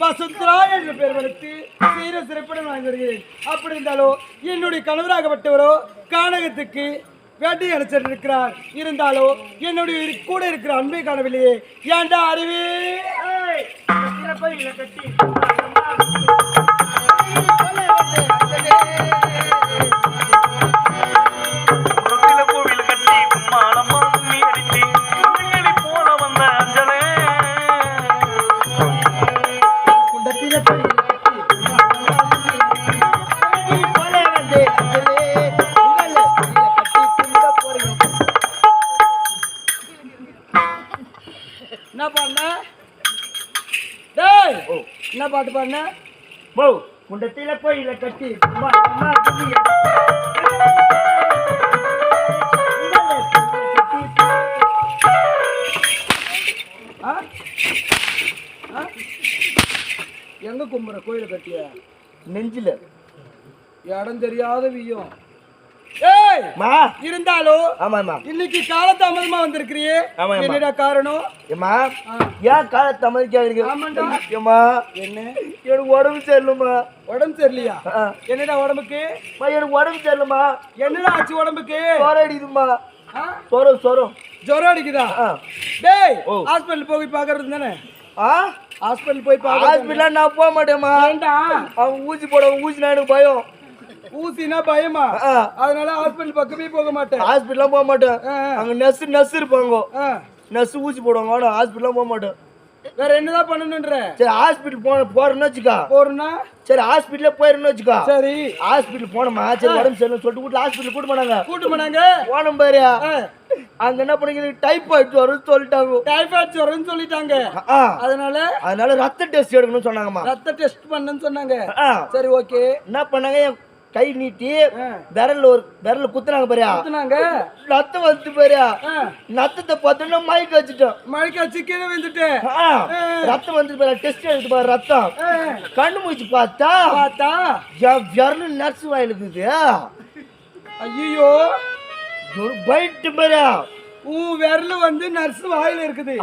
வசுந்தரா என்ற பெயர் வளர்த்து சீர சிறப்புடன் வாங்கி வருகிறேன். அப்படி இருந்தாலும் என்னுடைய கணவராகப்பட்டவரோ கானகத்துக்கு வேட்டை அடைச்சிருக்கிறார் இருந்தாலும் என்னுடைய கூட இருக்கிற அன்பை காணவில்லையே. ஏன்டா அறிவே என்ன போ குண்டத்தில போய் கட்டி அம்மா, ஆ? ஆ? எங்க கும்புற கோயில கட்டிய நெஞ்சில இடம் தெரியாத வியம் மா. இருந்தாலும் ஆமாம்மா. இன்னைக்கு காலதாமதமா வந்திருக்கிறியே. என்னடா காரணம்? ஏம்மா ஆ. ஏன் கால தமிழ்க்கு ஆமாண்டா. என்ன? எனக்கு உடம்பு சரியில்லைம்மா. உடம்பு சரியில்லையா. என்னடா உடம்புக்கு? எனக்கு உடம்பு சரியில்லைம்மா. என்னடா ஆச்சு உடம்புக்கு? ஆ? சொரம் சொரம் ஜுரம் அடிக்குதா. டேய் ஓ. ஹாஸ்பிடல் போய் பாக்குறது தானே? ஆ? ஹாஸ்பிடல் போய் பாக்குறது ஹாஸ்பிட்டல் நான் போக மாட்டேம்மா. அவன் ஊசி போட ஊசினா எனக்கு பயம். ஊசினா பயமா. அதனால ஹாஸ்பிடல் பக்கமே போக மாட்டேன். ஹாஸ்பிட்டலாம் போக மாட்டேன். அங்க நர்ஸ் நர்ஸ் இருப்பாங்க. நர்ஸ் ஊசி போடுவாங்க ஆனால் ஹாஸ்பிட்டலாம் போக மாட்டேன். வேற என்னதான் பண்ணணுன்ற? சரி ஹாஸ்பிட்டல் போன போறேன்னு வச்சுக்கா. போறனா சரி ஹாஸ்பிட்டலே போயிருன்னு வச்சுக்கா. சரி. ஹாஸ்பிட்டல் போனோமா? சரி உடம்பு சரியில்லைன்னு சொல்லிட்டு வீட்டுல ஹாஸ்பிட்டல் கூட்டு போனாங்க. கூட்டு போனாங்க. போனோம் பாரு. அங்க என்ன பண்ணீங்க டைபாய்டு வரும்னு சொல்லிட்டாங்க. டைபாய்டு ஜுரம்னு சொல்லிட்டாங்க. அதனால? அதனால ரத்த டெஸ்ட் எடுக்கணும்னு சொன்னாங்கம்மா. ரத்த டெஸ்ட் பண்ணன்னு சொன்னாங்க. சரி ஓகே என்ன பண்ணாங்க? கை நீட்டி ஆ. விரல்ல ஒரு விரல்ல குத்துனாங்க பாரியா. ரத்தம் வந்து பாரியா. ஆ. ரத்தத்தை பார்த்தோன்னா மயக்க வச்சுட்டோம். மழைக்கு அச்சு கீழே விழுந்துட்டேன் ஆ, ரத்தம் வந்து பாரு டெஸ்ட் எடுத்து பாரு ரத்தம். கண்ணு மூச்சு பார்த்தா பார்த்தா? விரல் நர்ஸ் வாயில் இருக்குது ஐயோ பைட்டு பாரியா. உன் விரல் வந்து நர்ஸ் வாயில இருக்குது.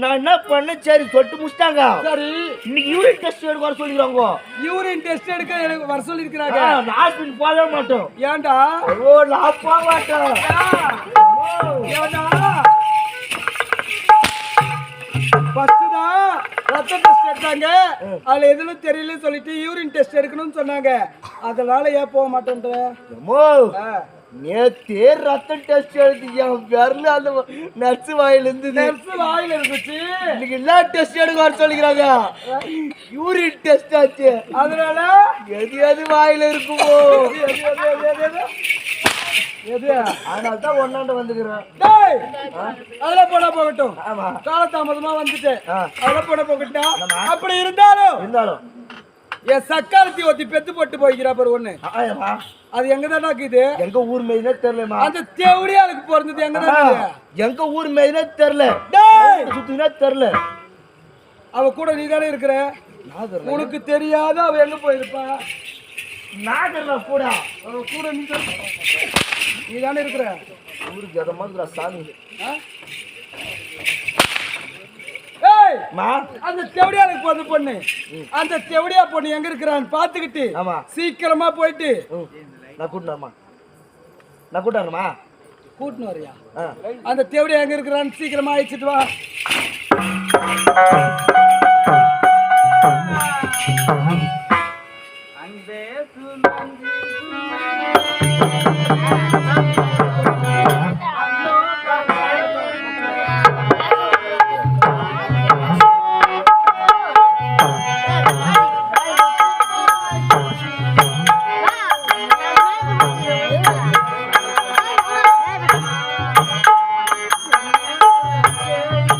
நான் என்ன பண்ணேன்? சரி சொட்டு முடிச்சிட்டாங்க. சரி. இன்னைக்கு யூரின் டெஸ்ட் எடுக்க வர சொல்லிக்கிறாங்க. யூரின் டெஸ்ட் எடுக்க எனக்கு வர சொல்லிருக்கிறாங்க. நான் ஹாஸ்பிட்டல் போகவே மாட்டோம். ஏன்டா? ஓ நான் போக மாட்டேன் ஏன்டா? ஃபர்ஸ்ட் தான் ரத்த டெஸ்ட் எடுத்தாங்க. அதுல எதுவும் தெரியல சொல்லிட்டு யூரின் டெஸ்ட் எடுக்கணும்னு சொன்னாங்க. அதனால ஏன் போக மாட்டேன்ற? நேத்தே ரத்த டெஸ்ட் எடுத்து என் விரல் அந்த நர்ஸ் வாயில் இருந்தது நர்ஸ் வாயில இருந்துச்சு. இன்னைக்கு என்ன டெஸ்ட் எடுக்க வர சொல்லிக்கிறாங்க. யூரின் டெஸ்ட் ஆச்சு. அதனால? எது எது வாயில இருக்குமோ? எது, அதனால தான் ஒன்னாண்ட வந்துக்கிறேன். டேய்! அதெல்லாம் போனா போகட்டும். காலதாமதமா வந்துட்டேன். அதெல்லாம் போனா போகட்டும். அப்படி இருந்தாலும் இருந்தாலும். என் சக்காலத்தி ஒத்தி பெத்து போட்டு போய்க்கிறா பாரு ஒண்ணு. அது எங்கதான் இருக்குது? எங்க ஊர் மேய்னே தெரியலமா அந்த தேவடியாளுக்கு பிறந்தது எங்கதான் இருக்குது? எங்க ஊர் மேய்னே தெரியல. டேய்! சுத்தினா தெரியல. அவ கூட நீ தானே இருக்கிற? உனக்கு தெரியாத அவ எங்க போயிருப்பா? நாகர்ல கூட அவ கூட நீ தான் நீ தானே இருக்கிற? ஊருக்கு எதை மாதிரி சாமி? ஆ? அந்த தெவடியாளுக்கு பிறந்த பொண்ணு. அந்த தெவடியா பொண்ணு எங்க இருக்கிறான்னு பாத்துக்கிட்டு ஆமா. சீக்கிரமா போயிட்டு. ம், நான் கூட்டினாமா நான் கூட்டாருமா கூட்டின்னு வரியா? ஆ. அந்த தேவடியா எங்க இருக்கிறான்னு சீக்கிரமா அழைச்சிட்டு வா. அன்பே சுமந்து